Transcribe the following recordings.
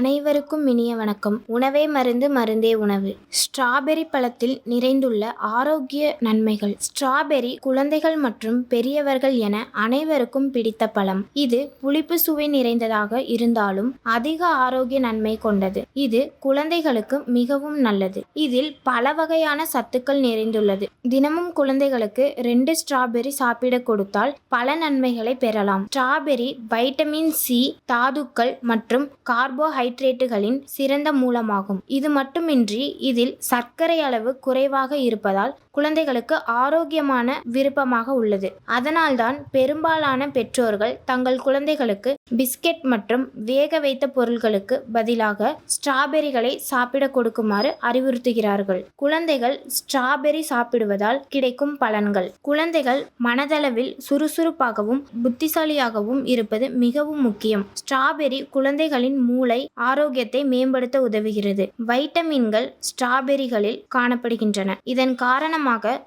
அனைவருக்கும் இனிய வணக்கம். உணவே மருந்து மருந்தே உணவு. ஸ்ட்ராபெரி பழத்தில் நிறைந்துள்ள ஆரோக்கிய நன்மைகள். ஸ்ட்ராபெர்ரி குழந்தைகள் மற்றும் பெரியவர்கள் என அனைவருக்கும் பிடித்த பழம். இது புளிப்பு சுவை நிறைந்ததாக இருந்தாலும் அதிக ஆரோக்கிய நன்மை கொண்டது. இது குழந்தைகளுக்கு மிகவும் நல்லது. இதில் பல வகையான சத்துக்கள் நிறைந்துள்ளது. தினமும் குழந்தைகளுக்கு ரெண்டு ஸ்ட்ராபெர்ரி சாப்பிட கொடுத்தால் பல நன்மைகளை பெறலாம். ஸ்ட்ராபெரி வைட்டமின் சி தாதுக்கள் மற்றும் கார்போஹைட்ரேட்டுகளின் சிறந்த மூலமாகும். இது மட்டுமின்றி இதில் சர்க்கரை அளவு குறைவாக இருப்பதால் குழந்தைகளுக்கு ஆரோக்கியமான விருப்பமாக உள்ளது. அதனால்தான் பெரும்பாலான பெற்றோர்கள் தங்கள் குழந்தைகளுக்கு பிஸ்கெட் மற்றும் வேக வைத்த பொருள்களுக்கு பதிலாக ஸ்ட்ராபெரிகளை சாப்பிட கொடுக்குமாறு அறிவுறுத்துகிறார்கள். குழந்தைகள் ஸ்ட்ராபெர்ரி சாப்பிடுவதால் கிடைக்கும் பலன்கள். குழந்தைகள் மனதளவில் சுறுசுறுப்பாகவும் புத்திசாலியாகவும் இருப்பது மிகவும் முக்கியம். ஸ்ட்ராபெரி குழந்தைகளின் மூளை ஆரோக்கியத்தை மேம்படுத்த உதவுகிறது. வைட்டமின்கள் ஸ்ட்ராபெரிகளில் காணப்படுகின்றன. இதன் காரணமாக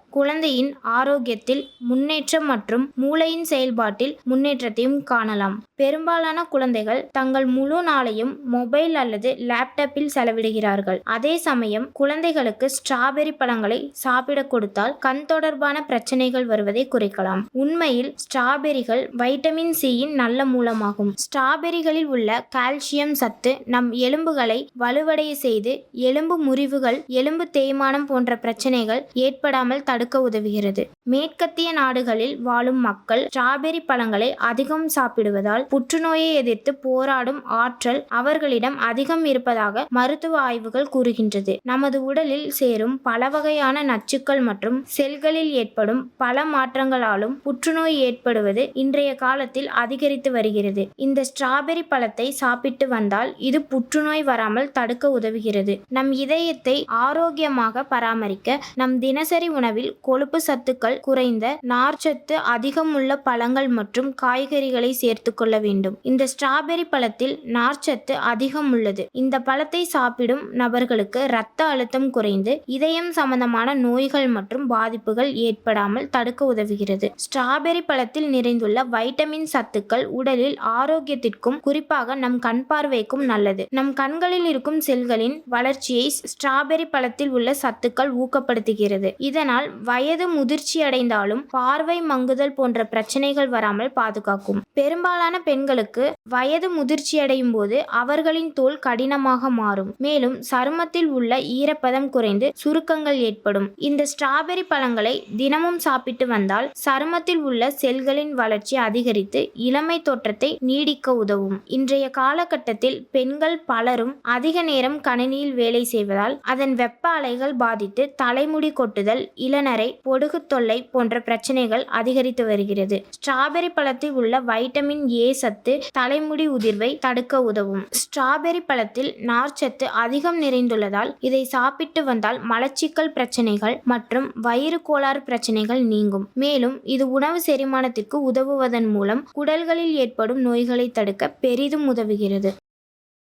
குழந்தையின் ஆரோக்கியத்தில் முன்னேற்றம் மற்றும் மூளையின் செயல்பாட்டில் முன்னேற்றத்தையும் காணலாம். பெரும்பாலான குழந்தைகள் தங்கள் முழு நாளையும் மொபைல் அல்லது லேப்டாப்பில் செலவிடுகிறார்கள். அதே சமயம் குழந்தைகளுக்கு ஸ்ட்ராபெர்ரி பழங்களை சாப்பிட கொடுத்தால் கண் தொடர்பான பிரச்சனைகள் வருவதை குறைக்கலாம். உண்மையில் ஸ்ட்ராபெரிகள் வைட்டமின் சியின் நல்ல மூலமாகும். ஸ்ட்ராபெரிகளில் உள்ள கால்சியம் சத்து நம் எலும்புகளை வலுவடைய செய்து எலும்பு முறிவுகள் எலும்பு தேய்மானம் போன்ற பிரச்சனைகள் ஏற்படாமல் தடுக்க உதவுகிறது. மேற்கத்திய நாடுகளில் வாழும் மக்கள் ஸ்ட்ராபெரி பழங்களை அதிகம் சாப்பிடுவதால் புற்றுநோயை எதிர்த்து போராடும் ஆற்றல் அவர்களிடம் அதிகம் இருப்பதாக மருத்துவ ஆய்வுகள் கூறுகின்றது. நமது உடலில் சேரும் பல வகையான நச்சுக்கள் மற்றும் செல்களில் ஏற்படும் பல மாற்றங்களாலும் புற்றுநோய் ஏற்படுவது இன்றைய காலத்தில் அதிகரித்து வருகிறது. இந்த ஸ்ட்ராபெர்ரி பழத்தை சாப்பிட்டு வந்தால் இது புற்றுநோய் வராமல் தடுக்க உதவுகிறது. நம் இதயத்தை ஆரோக்கியமாக பராமரிக்க நம் தினசரி உணவில் கொழுப்பு சத்துக்கள் குறைந்த நார்ச்சத்து அதிகமுள்ள பழங்கள் மற்றும் காய்கறிகளை சேர்த்து கொள்ள வேண்டும். இந்த ஸ்ட்ராபெர்ரி பழத்தில் நார்ச்சத்து அதிகம் உள்ளது. இந்த பழத்தை சாப்பிடும் நபர்களுக்கு இரத்த அழுத்தம் குறைந்து இதயம் சம்பந்தமான நோய்கள் மற்றும் பாதிப்புகள் ஏற்படாமல் தடுக்க உதவுகிறது. ஸ்ட்ராபெர்ரி பழத்தில் நிறைந்துள்ள வைட்டமின் சத்துக்கள் உடலில் ஆரோக்கியத்திற்கும் குறிப்பாக நம் கண் பார்வைக்கும் நல்லது. நம் கண்களில் இருக்கும் செல்களின் வளர்ச்சியை ஸ்ட்ராபெரி பழத்தில் உள்ள சத்துக்கள் ஊக்கப்படுத்துகிறது. இதனால் வயது முதிர்ச்சியடைந்தாலும் பார்வை மங்குதல் போன்ற பிரச்சனைகள் வராமல் பாதுகாக்கும். பெரும்பாலான பெண்களுக்கு வயது முதிர்ச்சியடையும் போது அவர்களின் தோல் கடினமாக மாறும். மேலும் சருமத்தில் உள்ள ஈரப்பதம் குறைந்து சுருக்கங்கள் ஏற்படும். இந்த ஸ்ட்ராபெரி பழங்களை தினமும் சாப்பிட்டு வந்தால் சருமத்தில் உள்ள செல்களின் வளர்ச்சி அதிகரித்து இளமை தோற்றத்தை நீடிக்க உதவும். இன்றைய காலகட்டத்தில் பெண்கள் பலரும் அதிக நேரம் கணினியில் வேலை செய்வதால் அதன் வெப்ப அலைகள் பாதித்து தலைமுடி கொட்டுதல் இளநரை பொடுகு தொல்லை போன்ற பிரச்சனைகள் அதிகரித்து வருகிறது. ஸ்ட்ராபெரி பழத்தில் உள்ள வைட்டமின் ஏ சத்து தலைமுடி உதிர்வை தடுக்க உதவும். ஸ்ட்ராபெர்ரி பழத்தில் நார்ச்சத்து அதிகம் நிறைந்துள்ளதால் இதை சாப்பிட்டு வந்தால் மலச்சிக்கல் பிரச்சனைகள் மற்றும் வயிறு கோளாறு பிரச்சனைகள் நீங்கும். மேலும் இது உணவு செரிமானத்திற்கு உதவுவதன் மூலம் குடல்களில் ஏற்படும் நோய்களை தடுக்க பெரிதும் உதவுகிறது.